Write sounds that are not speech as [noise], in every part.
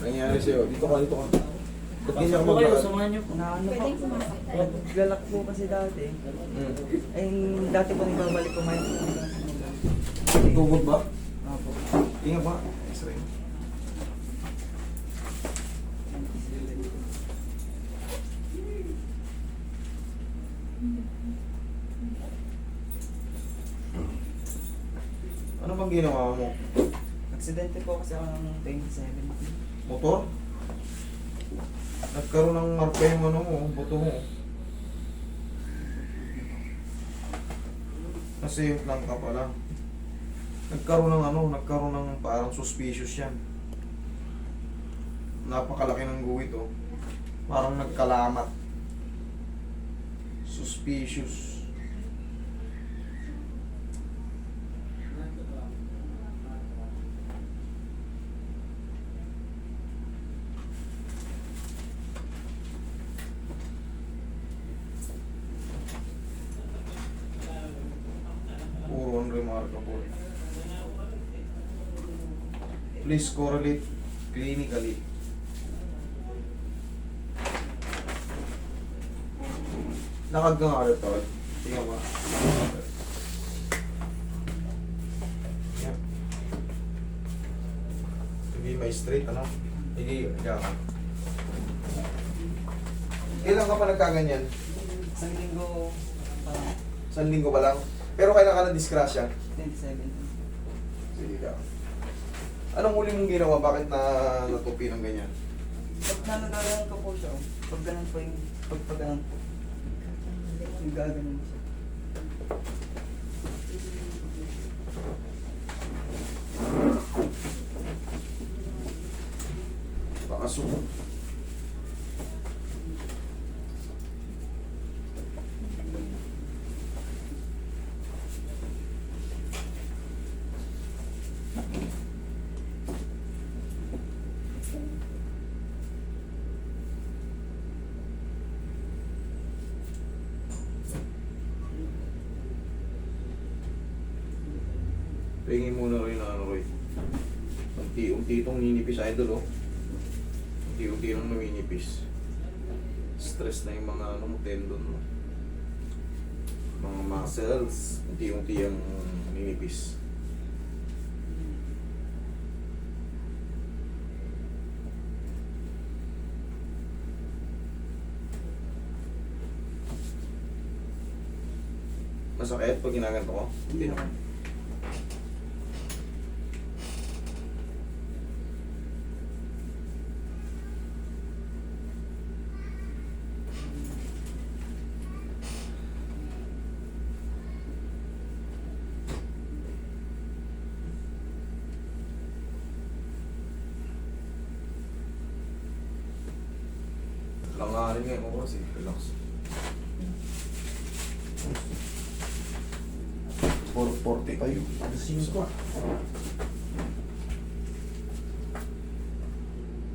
Nangyari sa'yo. Dito ka, dito ka. Ba't ka po kayo, maglakad? samahan niyo po. Na ano po, Pwedeng sumasakit. naglalak po kasi dati. Hmm. Ay, dati po nagbabalik ko may Tugod ba? Apo. Tingnan ba? X-ray. Ano bang ginawa mo? Aksidente po kasi ako ng 2017. Motor? Nagkaroon ng marka yung ano mo, buto mo. Kasi lang ka pala. Nagkaroon ng ano, nagkaroon ng parang suspicious yan. Napakalaki ng guwit oh. Parang nagkalamat. Suspicious. Please correlate clinically. Nakag nga ulit tol. Tingnan mo. Yan. Hindi may straight, ano? Hindi, higa ka. Kailan ka pa nagkaganyan? Isang linggo, parang Isang linggo pa lang. Pero kailan ka na disgrasya? 27. Sige ka. Anong huli mong ginawa? Bakit na natupi ng ganyan? Pag nanagalan ko po siya, pag ganun po yung, pag pag ganun po, yung gaganon siya. Baka suko. Tingin muna rin na ano Roy. Unti-unti itong ninipis idol oh. Unti-unti nang naminipis. Stress na yung mga ano mo, tendon mo. Mga muscles. Unti-unti ang ninipis. Masakit pag ginaganto ko? Hindi naman. Langarin ngayon ko kasi. Relax. 440 kayo. Ano ko?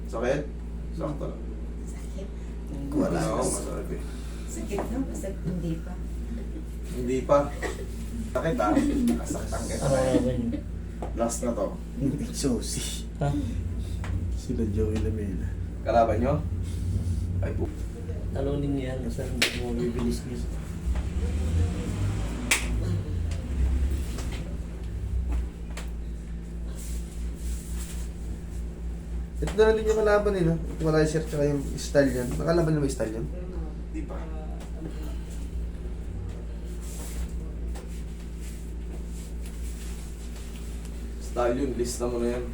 Sakit? Sakto lang. Sakit. Wala ako, masakit eh. Sakit no? Basta hindi pa. Hindi pa. Sakit ah. Nasaktan kita na eh. Last na to. Susi. Sila Joey Lamela. Kalaban nyo? Ay po. Talunin niya yan, basta hindi mo bibilis niya. Ito na rin yung kalaban nila. Ito wala yung shirt tsaka yung style yan. Nakalaban na may style yan. Di pa. Style yun, lista mo na yan.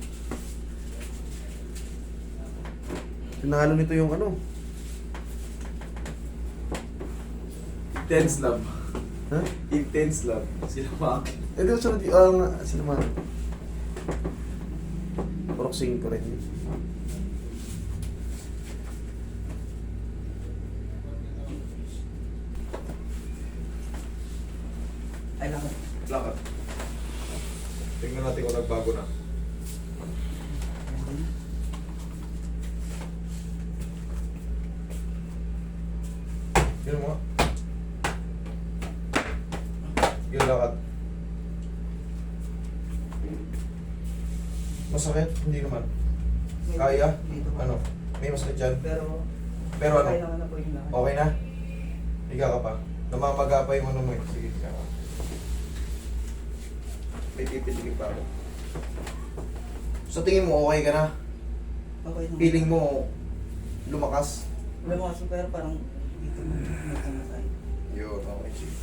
Pinakalo nito yung ano. Intense love. Ha? Intense love. Sila Mac. Eh, di ba sunod yung, ah, nga, sino man. Proxing ko rin yun. Ay, lakad. Lakad. Tingnan natin kung nagbago na. Yun mo. Sige, lakad. Masakit? Hindi naman. May- Kaya? Dito. Ano? May masakit dyan? Pero, Pero ano? kaya naman na po yung lahat. Okay na? Higa ka pa. Namamaga pa yung ano mo eh. Sige, higa ka. May pipitilig pa ako. Sa tingin mo, okay ka na? Okay naman. Feeling mo, lumakas? Kasi pero parang dito mo. Dito mo tayo. Yun, okay. Sige.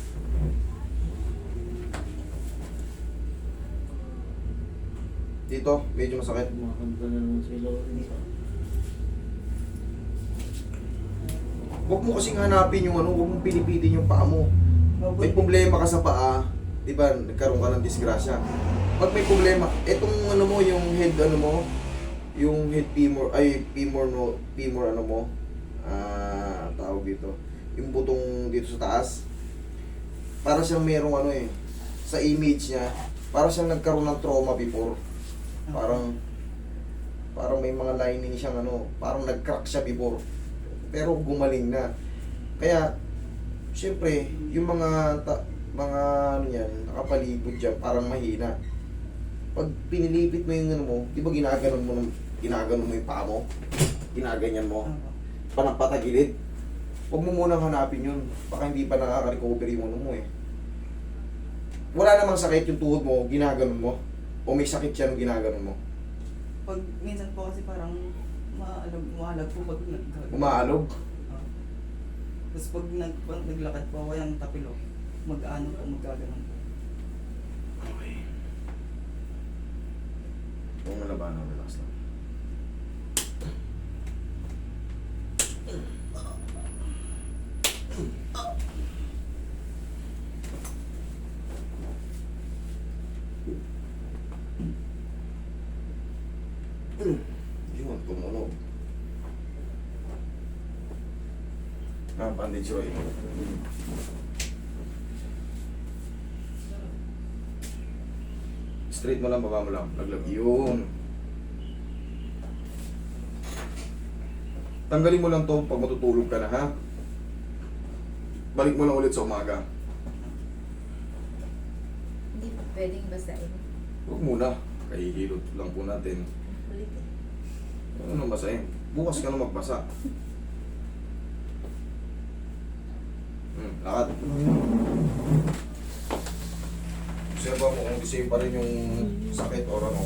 Dito, medyo masakit. Kumakanta na naman Lawrence. ah. Huwag mo kasing hanapin yung ano, huwag mong pinipitin yung paa mo. May problema ka sa paa, di ba, nagkaroon ka ng disgrasya. Pag may problema, etong ano mo, yung head ano mo, yung head femur, ay femur no, femur ano mo, ah, tawag dito, yung butong dito sa taas, para siyang merong ano eh, sa image niya, para siyang nagkaroon ng trauma before. Parang, parang may mga lining siyang ano, parang nag-crack siya before. Pero gumaling na. Kaya, Siyempre, yung mga ta, mga ano yan, nakapalibot dyan, parang mahina. Pag pinilipit mo yung ano mo, di ba ginaganon mo, ng, ginaganon mo yung paa mo? Ginaganyan mo? Opo. Panapatagilid? Huwag mo munang hanapin yun. Baka hindi pa nakaka-recover yung ano mo eh. Wala namang sakit yung tuhod mo, ginaganon mo. O may sakit siya nung ginaganon mo. Pag minsan po kasi parang maalag, maalag po pag nag... Umaalog. Ah. Tapos pag nag, pag naglakad po ako yung tapilo, mag-ano po, magkaganon po. Okay. Huwag mo labanan, relax lang. Yun, tumunog. Ah, bandage oil. Straight mo lang, baba mo lang. Laglag. Yun. Tanggalin mo lang to pag matutulog ka na, ha? Balik mo lang ulit sa umaga. Hindi pa pwedeng basahin. Huwag muna. Kahihilot lang po natin. Kulit eh. Ano nang basahin? Bukas ka na magbasa. Hmm, lakad. Observa mo kung the pa rin yung sakit or ano.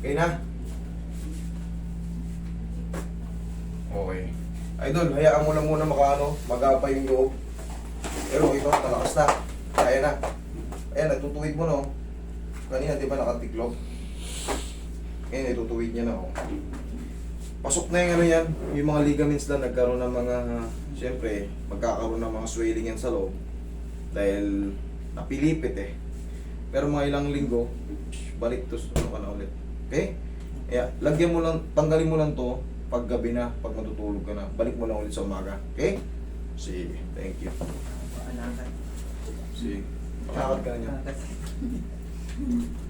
Okay na. Okay. Idol, hayaan mo lang muna makaano, magapay yung loob. Pero ito, malakas na. Kaya na. Ayan, natutuwid mo no. Kanina, di ba nakatiklop? Ngayon, itutuwid niya na oh. Pasok na yung ano yan, yung mga ligaments na nagkaroon ng mga, siyempre, magkakaroon ng mga swelling yan sa loob. Dahil napilipit eh. Pero mga ilang linggo, balik to ano ka na ulit. Okay? Kaya, lagyan mo lang, tanggalin mo lang to pag gabi na, pag matutulog ka na. Balik mo lang ulit sa umaga. Okay? Sige, thank you. Paalakan. Sige. Pakakad ka niya. Paalakan. [laughs]